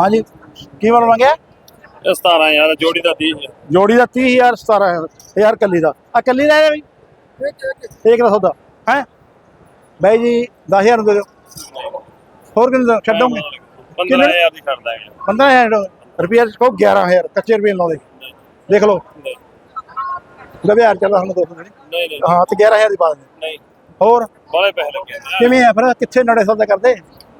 ਹਾਂਜੀ ਕੀ ਮੁੱਲ ਮੰਗਿਆ ਇਹ 17 ਯਾਰ ਜੋੜੀ ਦਾ 30 ਹੈ ਜੋੜੀ ਦਾ 30000 17000 ਯਾਰ ਕੱਲੀ ਦਾ ਆ ਕੱਲੀ ਦਾ। ਹੈ ਬਈ ਇੱਕ ਦਾ ਸੌਦਾ? ਹੈ? ਬਾਈ ਜੀ 10000 ਨੂੰ ਦੇ ਦਿਓ। ਹੋਰ ਕਿੰਨੇ ਦਾ? ਛੱਡੋਗੇ? 15000 ਦੀ ਛੱਡ ਦਾਂਗੇ 15000 ਰੁਪਿਆ ਕੋ 11000 ਕੱਚੇ ਰੁਪਏ ਲਾਉਂਦੇ। ਦੇਖ ਲਓ। ਨਹੀਂ। ਗਵਿਆਰ ਚੱਲਦਾ ਹੁਣ 200 ਦੀ ਨਹੀਂ ਨਹੀਂ। ਹਾਂ ਤੇ 11000 ਦੀ ਪਾ ਦਿੰਦੇ ਨਹੀਂ। ਹੋਰ? ਬਾਲੇ ਪੈਸੇ ਲੱਗੇ। ਕਿਵੇਂ ਆ ਫਿਰ? ਕਿੱਥੇ ਨੜੇ ਸੌਦਾ ਕਰਦੇ?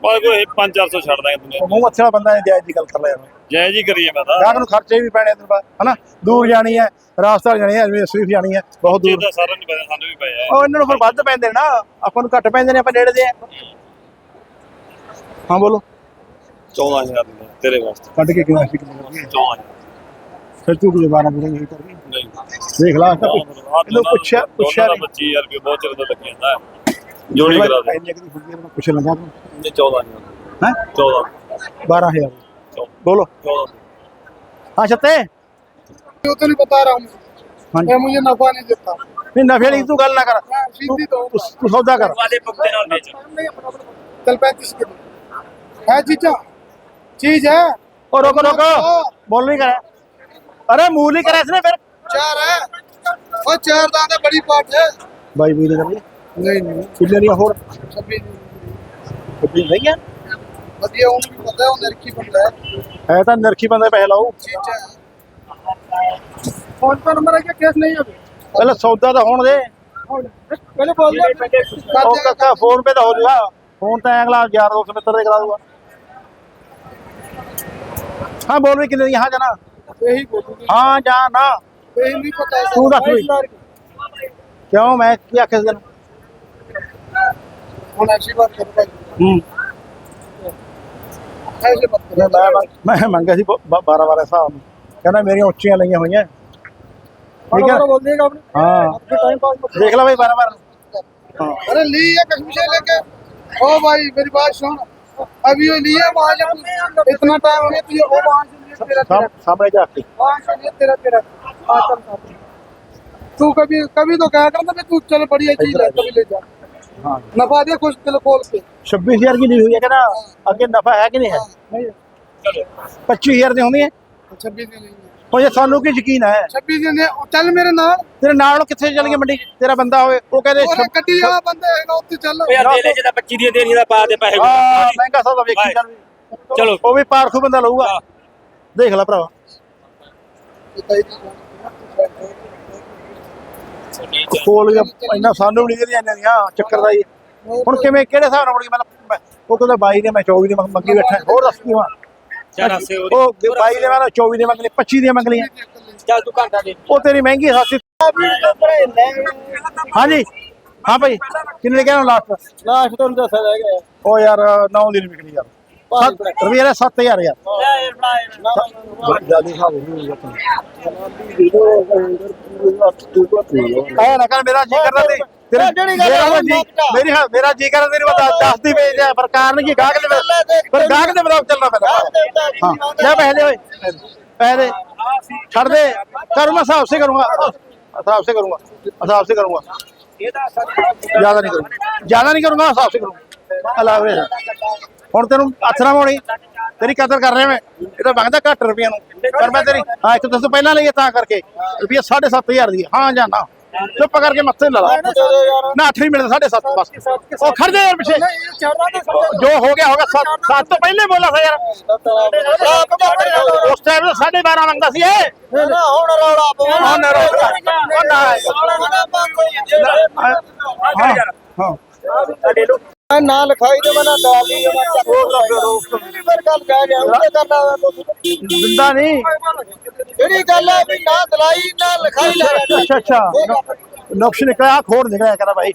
ਬਾਲੇ ਕੋਈ 5-400 ਛੱਡ ਦਾਂਗੇ ਦੁਨੀਆ ਮੂੰਹ ਮੱਥੇ ਵਾਲਾ ਬੰਦਾ ਹੈ ਜਾਇਜ਼ ਦੀ ਗੱਲ ਕਰ ਲਿਆ ਜੈ ਜੀ ਕਰੀਏ ਮੈਂ ਤਾਂ। ਗਾਹਕ ਨੂੰ ਖਰਚੇ ਵੀ ਪੈਣੇ ਤੈਨੂੰ ਹਨਾ? ਦੂਰ ਜਾਣੀ ਹੈ ਰਾਸਤਾ ਜਾਣੀ ਹੈ ਜਿਵੇਂ ਸਵੀਫ ਜਾਣੀ ਹੈ ਬਹੁਤ ਦੂਰ। ਤਾਂ ਸਾਰਿਆਂ ਨੂੰ ਪਤਾ ਸਾਨੂੰ ਵੀ ਪਏ ਉਹ ਇਹਨਾਂ ਨੂੰ ਫਿਰ ਵੱਧ ਪੈਂਦੇ ਨੇ ਆਪਾਂ ਨੂੰ ਘੱਟ ਪੈਂਦੇ ਨੇ ਆਪਾਂ ਨੇੜੇ ਦੇ ਆ। ਹਾਂ ਬੋਲੋ। 14000 ਦੀ ਤੇਰੇ ਵਾਸਤੇ। ਕੱਢ ਕੇ ਕਿਉਂ ਐਸੀ ਕਿਉਂ 14000 ਫਿਰ ਤੂੰ ਵੀ ਬਾਰਾਂ ਬੁਰੇ ਨਹੀਂ ਕਰਨੀ ਨਹੀਂ। ਦੇਖ ਲਾ ਇਹਨੂੰ ਪੁੱਛਿਆ ਪੁੱਛਿਆ ਨਹੀਂ। 25000 ਰੁਪਏ ਬਹੁਤ ਚਿਰ ਦਾ ਲੱਗੇ ਜਾਂਦਾ। ਹੈ। ਜੋੜੀ ਕਰਾ ਦੇ ਇੰਨੇ ਕੁ ਫੁੱਟੀਆਂ ਨੂੰ ਪੁੱਛ ਲੰਗਾ ਤੂੰ ਇਹ 14000 ਹੈ 14 12000 14 ਬੋਲੋ 14 ਹਾਂ ਛੱਤੇ वो तो नहीं बता रहा हूँ हाँ मैं मुझे नफा नहीं देता ਨਹੀਂ ਨਫੇ ਵਾਲੀ ਤੂੰ ਗੱਲ ਨਾ ਕਰ मैं सीधी तो ਤੂੰ ਤੂੰ ਸੌਦਾ ਕਰ ਵਾਲੇ ਪੁੱਤੇ ਨਾਲ ਵੇਚ कल पैंतीस किलो है जीजा चीज है ਉਹ ਰੋਕੋ ਰੋਕੋ ਬੋਲ ਨਹੀਂ ਕਰ ਅਰੇ ਮੂਲ ਹੀ ਕਰਿਆ ਇਸਨੇ ਫਿਰ चार है और चार दाने बड़ी पार्ट है ਬਾਈ ਵੀ ਨਹੀਂ ਨਹੀਂ। ਹੋਰ ਸਭੀ ਨਹੀਂ। ਹੈ ਵਧੀਆ ਉਹਨੂੰ ਵੀ ਪਤਾ ਉਹ ਨਰਕੀ ਬੰਦਾ ਹੈ। ਤਾਂ ਨਰਕੀ ਬੰਦਾ ਪਹਿ ਲਾਓ। ਫੋਨ ਤੋਂ ਨੰਬਰ ਹੈ ਕਿ ਕੇਸ ਨਹੀਂ ਹੈ ਪਹਿਲਾਂ ਸੌਦਾ ਤਾਂ ਹੋਣ ਦੇ। ਪਹਿਲੇ ਬੋਲ ਉਹ ਕੱਕਾ ਫੋਨ ਪੇ ਤਾਂ ਹੋ ਜੂਗਾ। ਫੋਨ ਤਾਂ ਅਗਲਾ ਯਾਰ ਦੋਸਤ ਮਿੱਤਰ ਦੇ ਕਰਾ ਦੂਗਾ। ਹਾਂ ਬੋਲ ਵੀ ਕਿੰਨੇ ਦੀ ਹਾਂ ਜਾਣਾ ਇਹੀ ਬੋਲੂਗੀ। ਹਾਂ ਜਾਣਾ ਇਹੀ ਨਹੀਂ ਪਤਾ। ਤੂੰ ਦੱਸ ਵੀ। ਕਿਉਂ ਮੈਂ ਕੀ ਆਖਿਆ ਸੀ ਤੈਨੂੰ? ਹੁਣ ऐसी बात कर भाई ਹੂੰ ऐसे बात कर ਮੈਂ ਮੈਂ- ਮੈਂ ਮੰਗਿਆ ਸੀ 12 12 ਹਿਸਾਬ ਨੂੰ ਕਹਿੰਦਾ ਮੇਰੀਆਂ ਉੱਚੀਆਂ ਲਈਆਂ ਹੋਈਆਂ ਠੀਕ ਹੈ बोल देगा आपने ਹਾਂ आपके टाइम पास मत ਦੇਖ ਲੈ ਬਈ 12 12 ਹਾਂ अरे ली है कश्मीर से लेके ओ भाई मेरी बात सुन अभी ये लिया वहां से इतना टाइम हो गया तुझे वो वहां से लिए तेरा तेरा ਸਾਹਮ- सामने जा के वहां से लिए तेरा तेरा आ, चल, चल। तू कभी कभी तो कहा करता मैं तू चल बढ़िया चीज है कभी ले जा ਹਾਂ नफा दे कुछ दिल खोल के 26000 की ली हुई है कहना ਅੱਗੇ ਨਫਾ ਹੈ ਕਿ ਨਹੀਂ ਹੈ नहीं 25000 ਦੀ ਹੁੰਦੀ ਹੈ छब्बीस दिन नहीं है ਉਹ ਜੇ ਸਾਨੂੰ ਕੀ ਯਕੀਨ ਹੈ छब्बीस दिन है चल मेरे नाल ਤੇਰੇ ਨਾਲ ਉਹ ਕਿੱਥੇ ਚੱਲ ਗਏ ਮੰਡੀ 'ਚ? ਤੇਰਾ ਬੰਦਾ ਹੋਵੇ ਉਹ ਕਹਿੰਦੇ और कटी वाला बंदा है उत्ते चल ਯਾਰ ਦੇ ਲੈ ਜਿਹਦਾ 25 ਦੀਆਂ ਦੇਣੀਆਂ ਦਾ ਪਾ ਦੇ ਪੈਸੇ ਆ ਮਹਿੰਗਾ ਸੌਦਾ ਵੇਖੀ ਚੱਲ ਵੀ। ਚਲੋ ਉਹ ਵੀ ਪਾਰਖੂ ਬੰਦਾ ਲਊਗਾ ਦੇਖ ਲੈ ਭਰਾਵਾ ਕੋਲ ਇੰਨਾ ਸਾਨੂੰ ਵੀ ਨਹੀਂ ਇਹਦੀਆਂ ਇੰਨੀਆਂ ਦੀਆਂ ਚੱਕਰ ਦਾ ਹੀ। ਹੁਣ ਕਿਵੇਂ ਕਿਹੜੇ ਹਿਸਾਬ ਨਾਲ ਮਤਲਬ ਉਹ ਕਹਿੰਦਾ ਬਾਈ ਨੇ ਮੈਂ 24 ਦੀ ਮੰਗੀ ਬੈਠਾ ਹੋਰ ਦੱਸ ਕੀ ਉਹ ਬਾਈ ਨੇ ਮੈਂ 24 ਦੀ ਮੰਗਲੀ 25 ਦੀ ਮੰਗਲੀ ਚੱਲ ਤੂੰ ਘੰਟਾ ਦੇ। ਉਹ ਤੇਰੀ ਮਹਿੰਗੀ ਸਾਸੀ ਹਾਂਜੀ। ਹਾਂ ਭਾਈ ਕਿੰਨੇ ਕਹਿਣਾ ਲਾਸਟ ਲਾਸਟ ਤੁਹਾਨੂੰ ਦੱਸਿਆ ਰਹਿ ਉਹ ਯਾਰ 9 ਦਿਨ ਵਿਕਣੀ ਯਾਰ। ਰੁਪਏ ਦਾ 7000 ਯਾਰ ਜ਼ਿਆਦਾ ਹਿਸਾਬ ਹੋ ਗਿਆ ਆਇਆ ਨਾ ਕਰ ਮੇਰਾ ਜੀ ਕਰਦਾ ਤੇ ਤੇਰਾ ਜਿਹੜੀ ਗੱਲ ਮੇਰਾ ਹੈ, ਜੀ। ਮੇਰੀ ਕਰਦਾ ਤੇਰੀ ਬਤਾ 10 ਦੀ ਵੇਚ ਜਾ ਪਰ ਕਾਰਨ ਕੀ ਗਾਹਕ ਦੇ ਪਰ ਗਾਹਕ ਦੇ ਬਤਾਓ ਚੱਲਣਾ ਪੈਂਦਾ। ਹਾਂ ਲੈ ਪੈਸੇ ਦੇ ਓਏ। ਪੈਸੇ ਦੇ। ਛੱਡ ਦੇ। ਕਰੂੰਗਾ ਹਿਸਾਬ ਸੇ ਕਰੂੰਗਾ। ਹਿਸਾਬ ਸੇ ਕਰੂੰਗਾ। ਹਿਸਾਬ ਸੇ ਕਰੂੰਗਾ। ਜ਼ਿਆਦਾ ਨਹੀਂ ਕਰੂੰਗਾ। ਜ਼ਿਆਦਾ ਨਹੀਂ ਕਰੂੰਗਾ ਹਿਸਾਬ ਸੇ ਕਰੂੰਗਾ। ਅਲਾ ਵੀਰੇ ਹੁਣ ਤੈਨੂੰ ਹੱਥ ਨਾ ਮੋੜੀ ਤੇਰੀ ਕਦਰ ਕਰ ਰਿਹਾ ਮੈਂ। ਇਹ ਤਾਂ ਮੰਗਦਾ ਘੱਟ ਰੁਪਈਆ ਨੂੰ। ਪਰ ਮੈਂ ਤੇਰੀ ਹਾਂ ਇੱਕ ਦੱਸੋ ਪਹਿਲਾਂ ਲਈਏ ਤਾਂ ਕਰਕੇ। ਰੁਪਈਆ 7500 ਦੀ ਹੈ। ਹਾਂ ਜਾਂ ਨਾ। ਚੁੱਪ ਕਰਕੇ ਮੱਥੇ ਲਾ ਲਾ। ਨਾ 8 ਹੀ ਮਿਲਦਾ 7.5 ਬਸ। ਉਹ ਖੜ ਜਾ ਯਾਰ ਪਿੱਛੇ। ਜੋ ਹੋ ਗਿਆ ਹੋਗਾ ਸੱਤ ਸੱਤ ਤੋਂ ਪਹਿਲੇ ਬੋਲਾ ਸੀ ਯਾਰ। ਉਸ ਟਾਈਮ ਤਾਂ 12.5 ਮੰਗਦਾ ਸੀ ਇਹ। ਹੁਣ ਰੌਲਾ ਹਾਂ ਨਾ ਰੋ ਉਹ ਨਾ ਹਾਂ ਹਾਂ। ਨਾ ਲਿਖਾਈ ਤੇ ਮੈਂ ਨਾ ਡਾਲ ਦੀ ਮੈਂ ਮੇਰੀ ਪਰ ਗੱਲ ਕਹਿ ਗਿਆ ਉਹ ਕਰਨਾ ਦਿੰਦਾ ਨਹੀਂ। ਜਿਹੜੀ ਗੱਲ ਹੈ ਵੀ ਨਾ ਦਲਾਈ ਨਾ ਲਿਖਾਈ ਲੈ ਅੱਛਾ ਅੱਛਾ ਨੁਕਸ਼ ਨਿਕਲਿਆ ਖੋੜ ਨਿਕਲਿਆ ਕਹਿੰਦਾ ਭਾਈ।